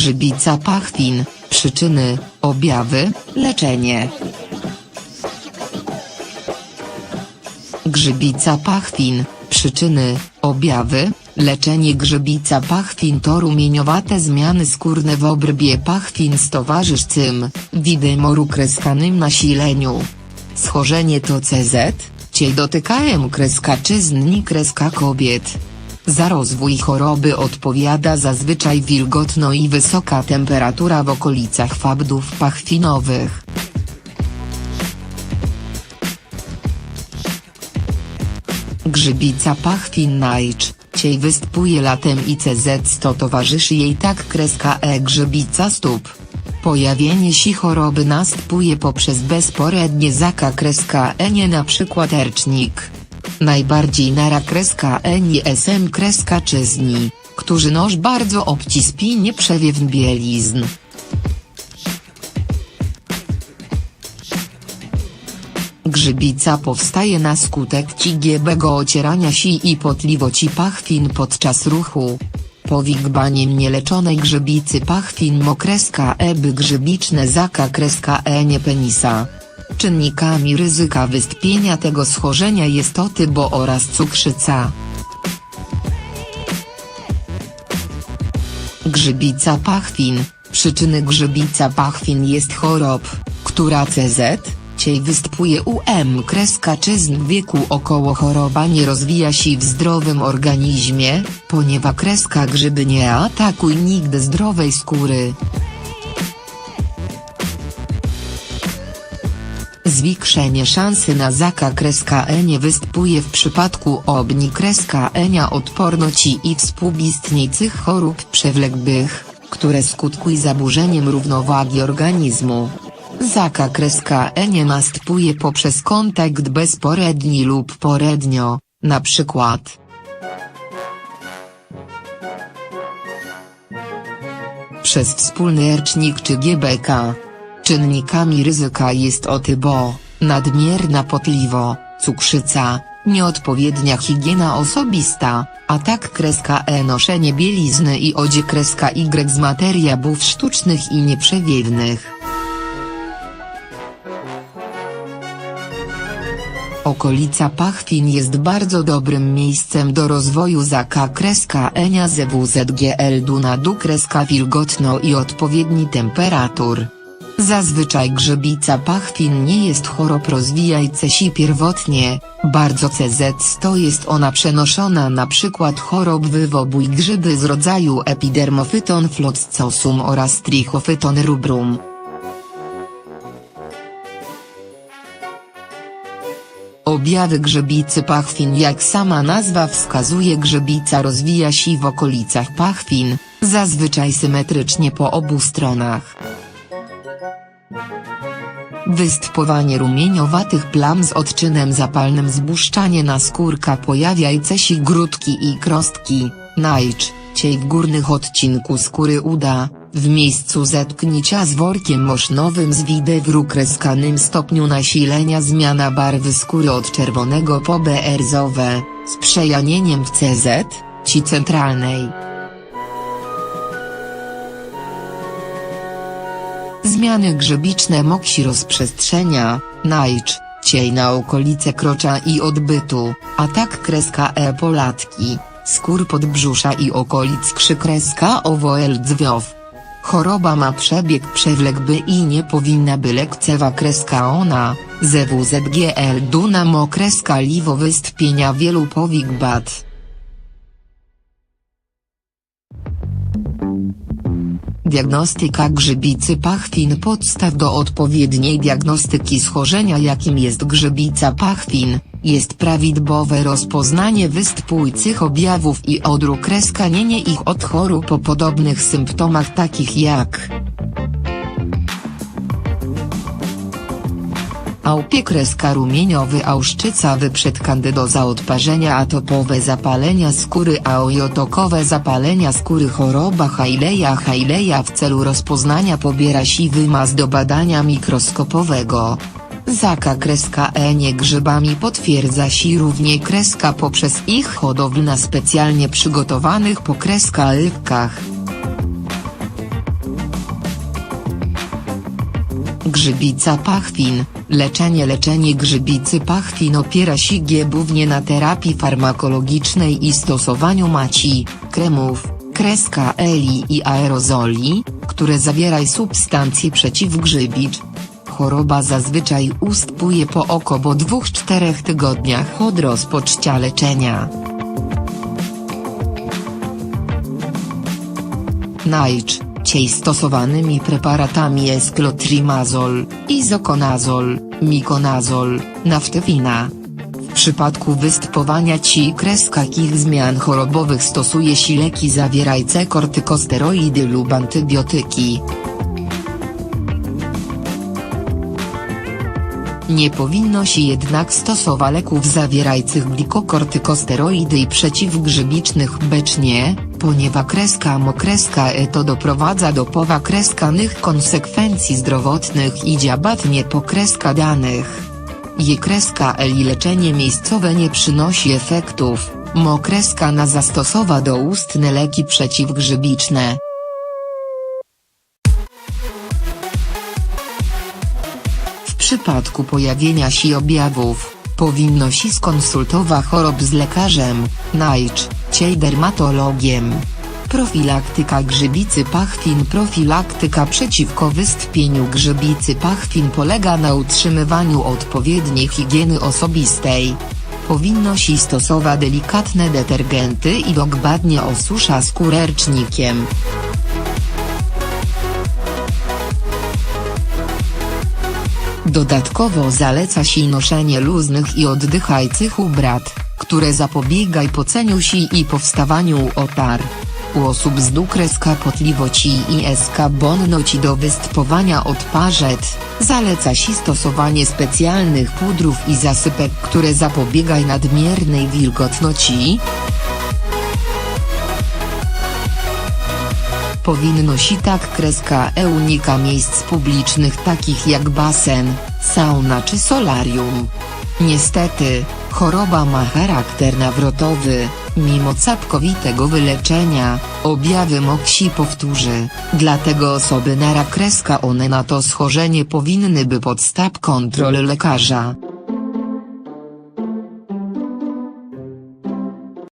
Grzybica pachwin, przyczyny, objawy, leczenie. Grzybica pachwin, przyczyny, objawy, leczenie grzybica pachwin to rumieniowate zmiany skórne w obrębie pachwin z towarzyszcym, widemoru kreskanym nasileniu. Schorzenie to CZ, ciej dotykają kreska czyzni kreska kobiet. Za rozwój choroby odpowiada zazwyczaj wilgotno i wysoka temperatura w okolicach fabdów pachwinowych. Grzybica pachwin najczęściej występuje latem i CZ to towarzyszy jej tak kreska E grzybica stóp. Pojawienie się choroby następuje poprzez bezporednie zaka kreska E nie na przykład ercznik. Najbardziej nara kreska E nie SM kreska czyzni, którzy noż bardzo obcispie przewiew bielizn. Grzybica powstaje na skutek cigiebego ocierania się i potliwoci pachwin podczas ruchu. Powikbaniem nieleczonej grzybicy pachwin mokreska eby grzybiczne zaka kreska e nie penisa. Czynnikami ryzyka wystąpienia tego schorzenia jest otybo oraz cukrzyca. Grzybica pachwin, przyczyny grzybica pachwin jest chorob, która CZ, ciej występuje u M kreska czyzn w wieku około choroba nie rozwija się w zdrowym organizmie, ponieważ kreska grzyby nie atakuj nigdy zdrowej skóry. Zwiększenie szansy na zaka kreska E nie występuje w przypadku obni kreska Enia odporności i współistniejących chorób przewlekłych, które skutkują zaburzeniem równowagi organizmu. Zaka kreska E nie następuje poprzez kontakt bezporedni lub porednio, na przykład. Przez wspólny ercznik czy GBK. Czynnikami ryzyka jest otybo, nadmierna potliwo, cukrzyca, nieodpowiednia higiena osobista, a tak kreska E noszenie bielizny i odzie kreska Y z materiałów sztucznych i nieprzewiewnych. Okolica pachwin jest bardzo dobrym miejscem do rozwoju zaka kreska enia ZWZGL Dunadu kreska wilgotno i odpowiedni temperatur. Zazwyczaj grzybica pachwin nie jest chorób rozwijająca się pierwotnie, bardzo CZ to jest ona przenoszona na przykład chorób wywobuj grzyby z rodzaju epidermophyton floccosum oraz trichophyton rubrum. Objawy grzybicy pachwin Jak sama nazwa wskazuje grzybica rozwija się w okolicach pachwin, zazwyczaj symetrycznie po obu stronach. Występowanie rumieniowatych plam z odczynem zapalnym zbłuszczanie naskórka pojawiające się grudki i krostki, najczęściej w górnych odcinku skóry uda, w miejscu zetknięcia z workiem mosznowym z widewru kreskanym stopniu nasilenia zmiana barwy skóry od czerwonego po beerzowe, z przejanieniem w CZ, ci centralnej. Zmiany grzybiczne moksi rozprzestrzenia, najczęściej na okolice krocza i odbytu, a tak kreska E polatki, skór podbrzusza i okolic krzykreska OWL dzwiow. Choroba ma przebieg przewlekły i nie powinna by lekcewa kreska ona, ZWZGL Dunamo kreska liwo wystąpienia wielu powikbat. Diagnostyka grzybicy pachwin Podstaw do odpowiedniej diagnostyki schorzenia jakim jest grzybica pachwin, jest prawidłowe rozpoznanie występujących objawów i odrukreskanienie ich od chorób o podobnych symptomach takich jak Ałpie kreska rumieniowy Auszczyca wyprzedkandydoza odparzenia atopowe zapalenia skóry aojotokowe zapalenia skóry choroba Haileja Haileja w celu rozpoznania pobiera siwy mas do badania mikroskopowego. Zaka kreska enie grzybami potwierdza si równie kreska poprzez ich hodowlę na specjalnie przygotowanych po kreska ylkach. Grzybica pachwin leczenie Leczenie grzybicy pachwin opiera się głównie na terapii farmakologicznej i stosowaniu maci, kremów, kreska eli i aerozoli, które zawierają substancje przeciwgrzybicz. Choroba zazwyczaj ustępuje po około 2-4 tygodniach od rozpoczęcia leczenia. Najczęściej stosowanymi preparatami jest klotrimazol, izokonazol, mikonazol, naftewina. W przypadku występowania ci kreskakich zmian chorobowych stosuje się leki zawierające kortykosteroidy lub antybiotyki. Nie powinno się jednak stosować leków zawierających glikokortykosteroidy i przeciwgrzybicznych becznie, ponieważ kreska mokreska e to doprowadza do powakreskanych konsekwencji zdrowotnych i dziabatnie pokreska danych. Je kreska eli leczenie miejscowe nie przynosi efektów, mokreska na zastosowa do ustne leki przeciwgrzybiczne. W przypadku pojawienia się objawów, powinno się skonsultować chorób z lekarzem, najczęściej dermatologiem. Profilaktyka grzybicy pachwin Profilaktyka przeciwko wystąpieniu grzybicy pachwin polega na utrzymywaniu odpowiedniej higieny osobistej. Powinno się stosować delikatne detergenty i dokładnie osusza skórę Dodatkowo zaleca się noszenie luznych i oddychających ubrat, które zapobiegaj poceniu się i powstawaniu otar. U osób z dukreska potliwości i SK bonnoci do występowania odparzet, zaleca się stosowanie specjalnych pudrów i zasypek które zapobiegaj nadmiernej wilgotności. Powinno się tak kreska e unika miejsc publicznych takich jak basen, sauna czy solarium. Niestety, choroba ma charakter nawrotowy, mimo całkowitego wyleczenia, objawy moksi powtórzy, dlatego osoby nara kreska one na to schorzenie powinny by podstać kontrolę lekarza.